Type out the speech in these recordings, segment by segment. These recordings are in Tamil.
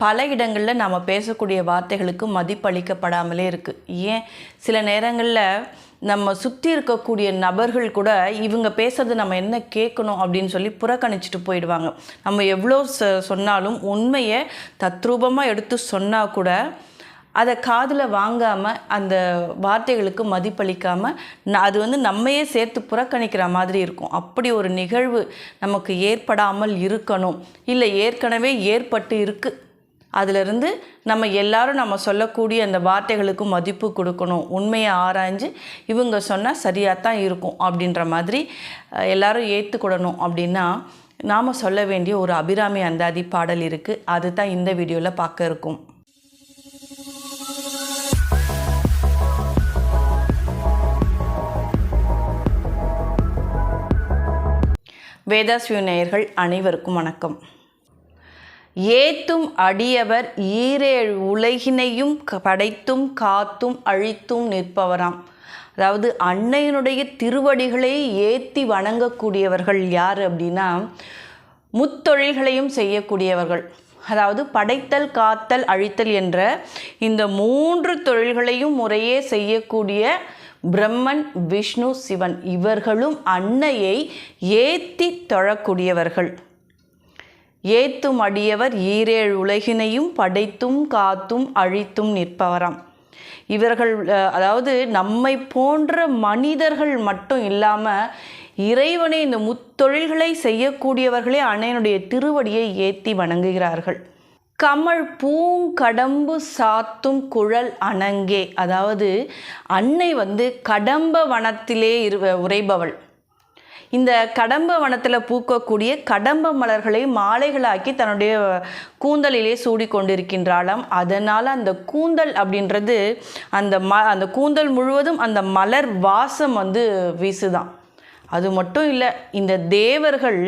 பல இடங்களில் நாம் பேசக்கூடிய வார்த்தைகளுக்கு மதிப்பளிக்கப்படாமலே இருக்குது ஏன்? சில நேரங்களில் நம்ம சுற்றி இருக்கக்கூடிய நபர்கள் கூட இவங்க பேசுறது நம்ம என்ன கேட்கணும் அப்படின்னு சொல்லி புறக்கணிச்சிட்டு போயிடுவாங்க. நம்ம எவ்வளோ சொன்னாலும் உண்மையை தத்ரூபமாக எடுத்து சொன்னால் கூட அதை காதில் வாங்காமல் அந்த வார்த்தைகளுக்கு மதிப்பளிக்காமல் ந- அது வந்து நம்மையே சேர்த்து புறக்கணிக்கிற மாதிரி இருக்கும். அப்படி ஒரு நிகழ்வு நமக்கு ஏற்படாமல் இருக்கணும். இல்லை ஏற்கனவே ஏற்பட்டு இருக்குது அதிலிருந்து நம்ம எல்லாரும் நம்ம சொல்லக்கூடிய அந்த வார்த்தைகளுக்கு மதிப்பு கொடுக்கணும் உண்மையை ஆராய்ஞ்சு இவங்க சொன்னால் சரியாக தான் இருக்கும் அப்படின்ற மாதிரி எல்லாரும் ஏற்றுக்கொள்ளணும் அப்படின்னா நாம் சொல்ல வேண்டிய ஒரு அபிராமி அந்தாதி பாடல் இருக்குது அது தான் இந்த வீடியோவில் பார்க்க இருக்கும். வேதாஸ்விய நேயர்கள் அனைவருக்கும் வணக்கம். ஏத்தும் அடியவர் ஈரேழு உலகினையும் படைத்தும் காத்தும் அழித்தும் நிற்பவராம். அதாவது அன்னையினுடைய திருவடிகளை ஏற்றி வணங்கக்கூடியவர்கள் யார் அப்படின்னா முத்தொழில்களையும் செய்யக்கூடியவர்கள். அதாவது படைத்தல் காத்தல் அழித்தல் என்ற இந்த மூன்று தொழில்களையும் முறையே செய்யக்கூடிய பிரம்மன் விஷ்ணு சிவன் இவர்களும் அன்னையை ஏத்தி தொழக்கூடியவர்கள். ஏத்தும் அடியவர் ஈரேழு உலகினையும் படைத்தும் காத்தும் அழித்தும் நிற்பவராம். இவர்கள் அதாவது நம்மை போன்ற மனிதர்கள் மட்டும் இல்லாமல் இறைவனை இந்த முத்தொழில்களை செய்யக்கூடியவர்களே அன்னையனுடைய திருவடியை ஏத்தி வணங்குகிறார்கள். கமல் பூங்கடம்பு சாத்தும் குழல் அணங்கே. அதாவது அன்னை வந்து கடம்ப வனத்திலே இரு உறைபவள். இந்த கடம்ப வனத்தில் பூக்கக்கூடிய கடம்ப மலர்களை மாலைகளாக்கி தன்னுடைய கூந்தலிலே சூடி கொண்டிருக்கின்றாளாம் அதனால் அந்த கூந்தல் அப்படின்றது அந்த ம அந்த கூந்தல் முழுவதும் அந்த மலர் வாசம் வந்து வீசுதான். அது மட்டும் இல்லை இந்த தேவர்கள்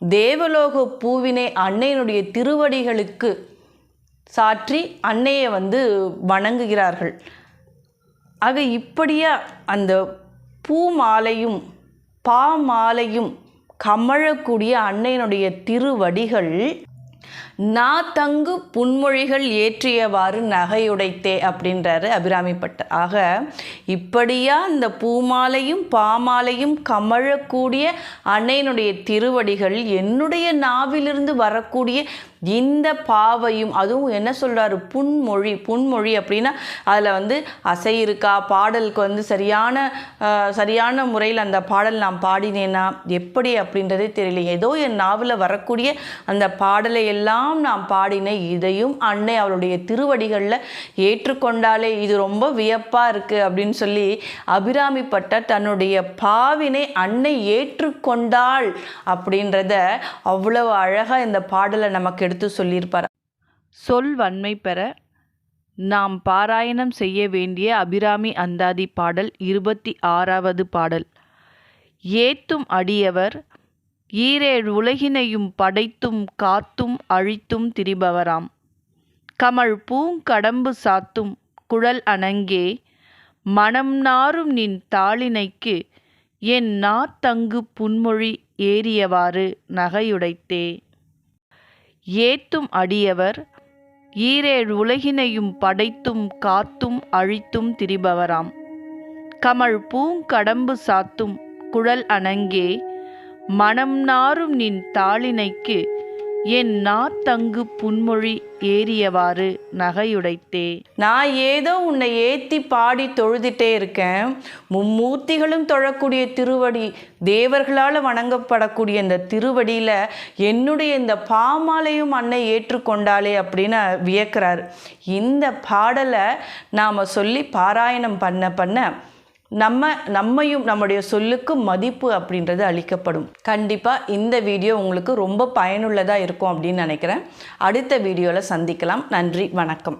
தேவலோக பூவினை அன்னையினுடைய திருவடிகளுக்கு சாற்றி அன்னையை வந்து வணங்குகிறார்கள். ஆக இப்படியா அந்த பூ மாலையும் பா மாலையும் கமழக்கூடிய அன்னையினுடைய திருவடிகள் நா தங்கு புன்மொழிகள் ஏற்றியவாறு நகையுடைத்தே அப்படின்றாரு அபிராமிப்பட்டர் ஆக இப்படியா இந்த பூமாலையும் பாமாலையும் கமழக்கூடிய அன்னையினுடைய திருவடிகள் என்னுடைய நாவிலிருந்து வரக்கூடிய இந்த பாவையும் அதுவும் என்ன சொல்கிறாரு புன்மொழி புன்மொழி அப்படின்னா அதில் வந்து அசை இருக்கா? பாடலுக்கு வந்து சரியான சரியான முறையில் அந்த பாடல் நான் பாடினேனா? எப்படி அப்படின்றதே தெரியல. ஏதோ என் நாவில் வரக்கூடிய அந்த பாடலை எல்லாம் நான் பாடினேன் இதையும் அன்னை அவளுடைய திருவடிகளில் ஏற்றுக்கொண்டாலே இது ரொம்ப வியப்பாக இருக்குது அப்படின்னு சொல்லி அபிராமிப்பட்ட தன்னுடைய பாவினை அன்னை ஏற்றுக்கொண்டாள் அப்படின்றத அவ்வளவு அழகாக இந்த பாடலை நமக்கு எடுத்து சொல்லியிருப்பார். சொல் வன்மை பெற நாம் பாராயணம் செய்ய வேண்டிய அபிராமி அந்தாதி பாடல் இருபத்தி ஆறாவது பாடல். ஏத்தும் அடியவர் ஈரேழு உலகினையும் படைத்தும் காத்தும் அழித்தும் திரிபவராம். கமழ் பூங்கடம்பு சாத்தும் குழல் அணங்கே மனம் நாரும் நின் தாளினைக்கு என் நாத்தங்கு புன்மொழி ஏறியவாறு நகையுடைத்தே. ஏத்தும் அடியவர் ஈரேழு உலகினையும் படைத்தும் காத்தும் அழித்தும் திரிபவராம். கமல் பூங்கடம்பு சாத்தும் குழல் அணங்கே மனம் நாரும் நின் தாளினைக்கு என் நாத்தங்கு புன்மொழி ஏறியவாறு நகையுடைத்தே. நான் ஏதோ உன்னை ஏத்தி பாடி தொழுதிட்டே இருக்கேன். மும்மூர்த்திகளும் தொழக்கூடிய திருவடி தேவர்களால் வணங்கப்படக்கூடிய இந்த திருவடியில் என்னுடைய இந்த பாமாலையும் அன்னை ஏற்றுக்கொண்டாளே அப்படின்னு வியக்கிறார். இந்த பாடலை நாம் சொல்லி பாராயணம் பண்ண பண்ண நம்ம நம்மையும் நம்முடைய சொல்லுக்கு மதிப்பு அப்படின்றது அளிக்கப்படும். கண்டிப்பாக இந்த வீடியோ உங்களுக்கு ரொம்ப பயனுள்ளதாக இருக்கும் அப்படின்னு நினைக்கிறேன். அடுத்த வீடியோவில் சந்திக்கலாம். நன்றி வணக்கம்.